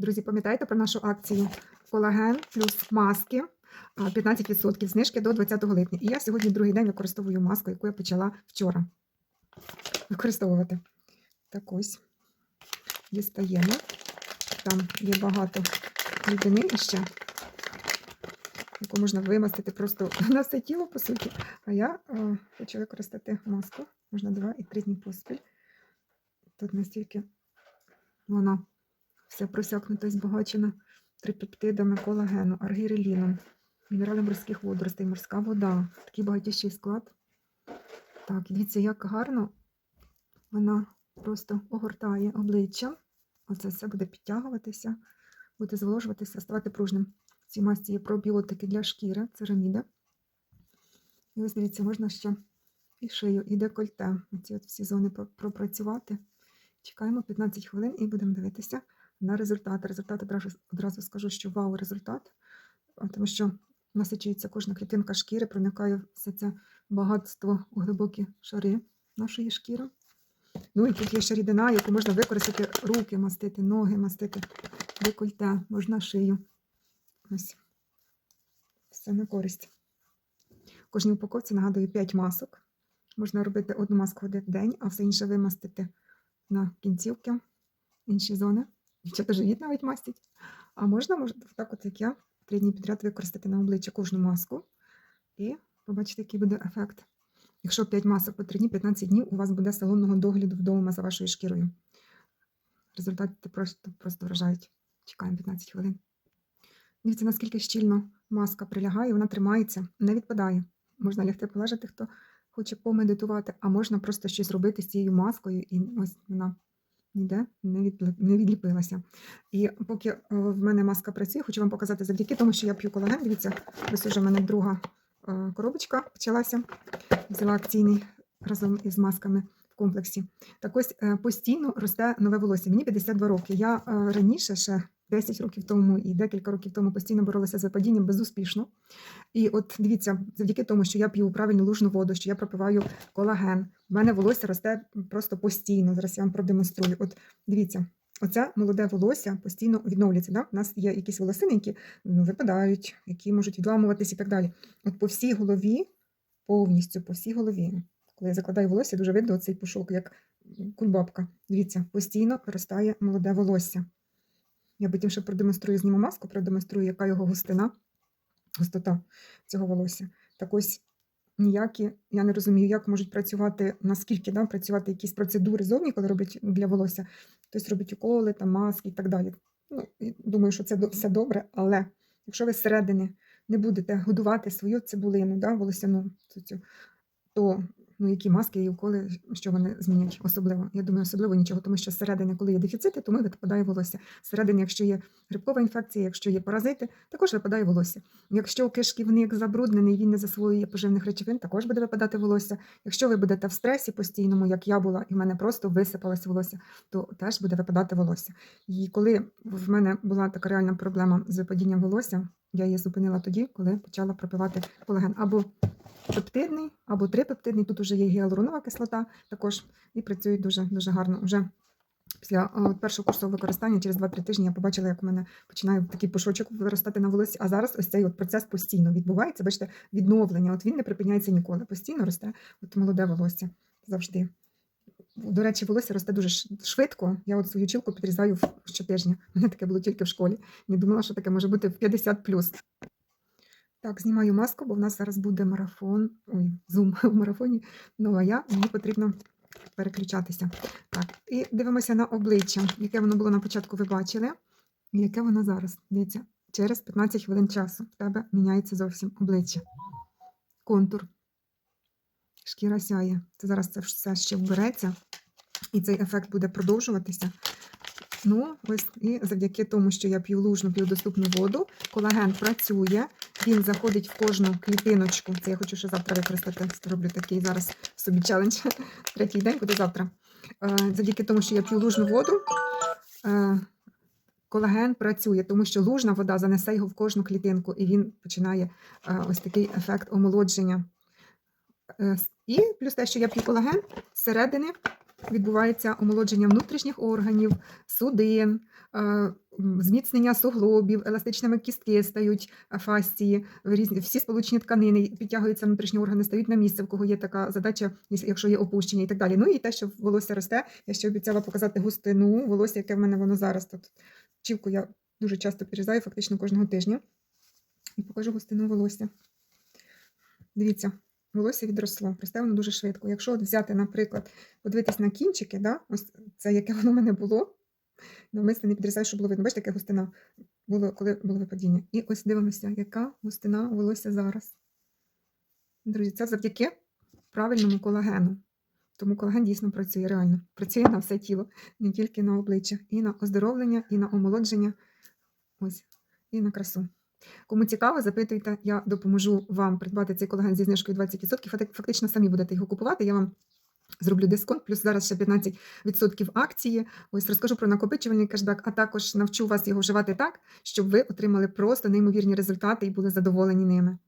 Друзі, пам'ятаєте про нашу акцію колаген плюс маски 15% знижки до 20 липня. І я сьогодні другий день використовую маску, яку я почала вчора використовувати. Так ось дістаємо. Там є багато рідини іще, яку можна вимастити просто на все тіло, по суті. А я е, хочу використати маску. Можна два і три дні поспіль. Тут настільки вона вся просякнута і збагачена трипептидами, колагену, аргіреліном, мінералом морських водоростей, морська вода. Такий багатющий склад. Так, дивіться, як гарно вона просто огортає обличчя. Оце все буде підтягуватися, буде зволожуватися, ставати пружним. В цій масці є пробіотики для шкіри, цераміда. І ось дивіться, можна ще і шию, і декольте. Оці от всі зони пропрацювати. Чекаємо 15 хвилин і будемо дивитися на результат. Результат одразу, одразу скажу, що вау, результат, тому що насичується кожна клітинка шкіри, проникає все це багатство у глибокі шари нашої шкіри. Ну і тут є ще рідина, яку можна використати руки мастити, ноги мастити, декольте, можна шию. Ось. Все на користь. В кожній упаковці нагадую 5 масок. Можна робити одну маску в день, а все інше вимастити на кінцівки, інші зони. Дівчата живіт навіть мастять. А можна, можна так, от як я, три дні підряд використати на обличчя кожну маску і побачити, який буде ефект. Якщо 5 масок по 3 дні, 15 днів у вас буде салонного догляду вдома за вашою шкірою. Результати просто, просто вражають. Чекаємо 15 хвилин. Дивіться, наскільки щільно маска прилягає, вона тримається, не відпадає. Можна лягти полежати, хто хоче помедитувати, а можна просто щось робити з цією маскою, і ось вона ніде не, відлі- не відліпилася. І поки е, в мене маска працює, хочу вам показати завдяки тому, що я п'ю колаген. Дивіться, ось уже в мене друга е, коробочка почалася. Взяла акційний разом із масками в комплексі. Так ось е, постійно росте нове волосся. Мені 52 роки. Я раніше ще 10 років тому і декілька років тому постійно боролася з випадінням безуспішно. І от дивіться, завдяки тому, що я п'ю правильну лужну воду, що я пропиваю колаген, в мене волосся росте просто постійно. Зараз я вам продемонструю. От дивіться. Оце молоде волосся постійно відновлюється. Да? У нас є якісь волосини, які ну, випадають, які можуть відламуватись і так далі. От по всій голові, повністю по всій голові, коли я закладаю волосся, дуже видно цей пушок, як кульбабка. Дивіться, постійно виростає молоде волосся. Я потім ще продемонструю, зніму маску, продемонструю, яка його густина, густота цього волосся. Так ось ніякі, я не розумію, як можуть працювати, наскільки да, працювати якісь процедури зовні, коли роблять для волосся. Хтось робить уколи, там, маски і так далі. Ну, думаю, що це все добре, але якщо ви зсередини не будете годувати свою цибулину, да, волосяну, то ну, які маски і уколи, що вони змінять особливо. Я думаю, особливо нічого, тому що зсередини, коли є дефіцити, тому випадає волосся. Зсередини, якщо є грибкова інфекція, якщо є паразити, також випадає волосся. Якщо кишківник забруднений, він не засвоює поживних речовин, також буде випадати волосся. Якщо ви будете в стресі постійному, як я була, і в мене просто висипалось волосся, то теж буде випадати волосся. І коли в мене була така реальна проблема з випадінням волосся, я її зупинила тоді, коли почала пропивати колаген або пептидний, або трипептидний. Тут вже є гіалуронова кислота також і працюють дуже дуже гарно. Вже після першого курсу використання через 2-3 тижні я побачила, як у мене починає такий пушочок виростати на волосі. А зараз ось цей от процес постійно відбувається. Бачите, відновлення. От він не припиняється ніколи. Постійно росте от молоде волосся завжди. До речі, волосся росте дуже швидко. Я от свою чілку підрізаю щотижня. У мене таке було тільки в школі. Не думала, що таке може бути в 50 Так, знімаю маску, бо в нас зараз буде марафон. Ой, зум в марафоні. Ну а я мені потрібно переключатися. Так, і дивимося на обличчя, яке воно було на початку, ви бачили, і яке воно зараз. Дивіться, через 15 хвилин часу в тебе міняється зовсім обличчя. Контур. Шкіра сяє. Це зараз це все ще вбереться, і цей ефект буде продовжуватися. Ну, ось і завдяки тому, що я п'ю лужну, п'ю доступну воду, колаген працює, він заходить в кожну клітиночку. Це я хочу ще завтра використати. Роблю такий зараз собі челендж. Третій день буде завтра. Е, Завдяки тому, що я п'ю лужну воду, е, колаген працює, тому що лужна вода занесе його в кожну клітинку, і він починає е, ось такий ефект омолодження. І плюс те, що я п'ю колаген, зсередини відбувається омолодження внутрішніх органів, судин, е, зміцнення суглобів, еластичними кістки стають а, фасції, всі сполучні тканини, підтягуються внутрішні органи, стають на місце, в кого є така задача, якщо є опущення і так далі. Ну і те, що волосся росте, я ще обіцяла показати густину волосся, яке в мене воно зараз. Тут чівку я дуже часто підрізаю, фактично кожного тижня. І покажу густину волосся. Дивіться, волосся відросло, росте воно дуже швидко. Якщо от взяти, наприклад, подивитись на кінчики, да? ось це яке воно в мене було. Навмисно не підрізаю, щоб було видно. Бачите, яка густина було, коли було випадіння. І ось дивимося, яка густина волосся зараз. Друзі, це завдяки правильному колагену. Тому колаген дійсно працює реально. Працює на все тіло, не тільки на обличчя, і на оздоровлення, і на омолодження, ось, і на красу. Кому цікаво, запитуйте, я допоможу вам придбати цей колаген зі знижкою 20%. Фактично самі будете його купувати. Я вам зроблю дисконт, плюс зараз ще 15% акції. Ось розкажу про накопичувальний кешбек, а також навчу вас його вживати так, щоб ви отримали просто неймовірні результати і були задоволені ними.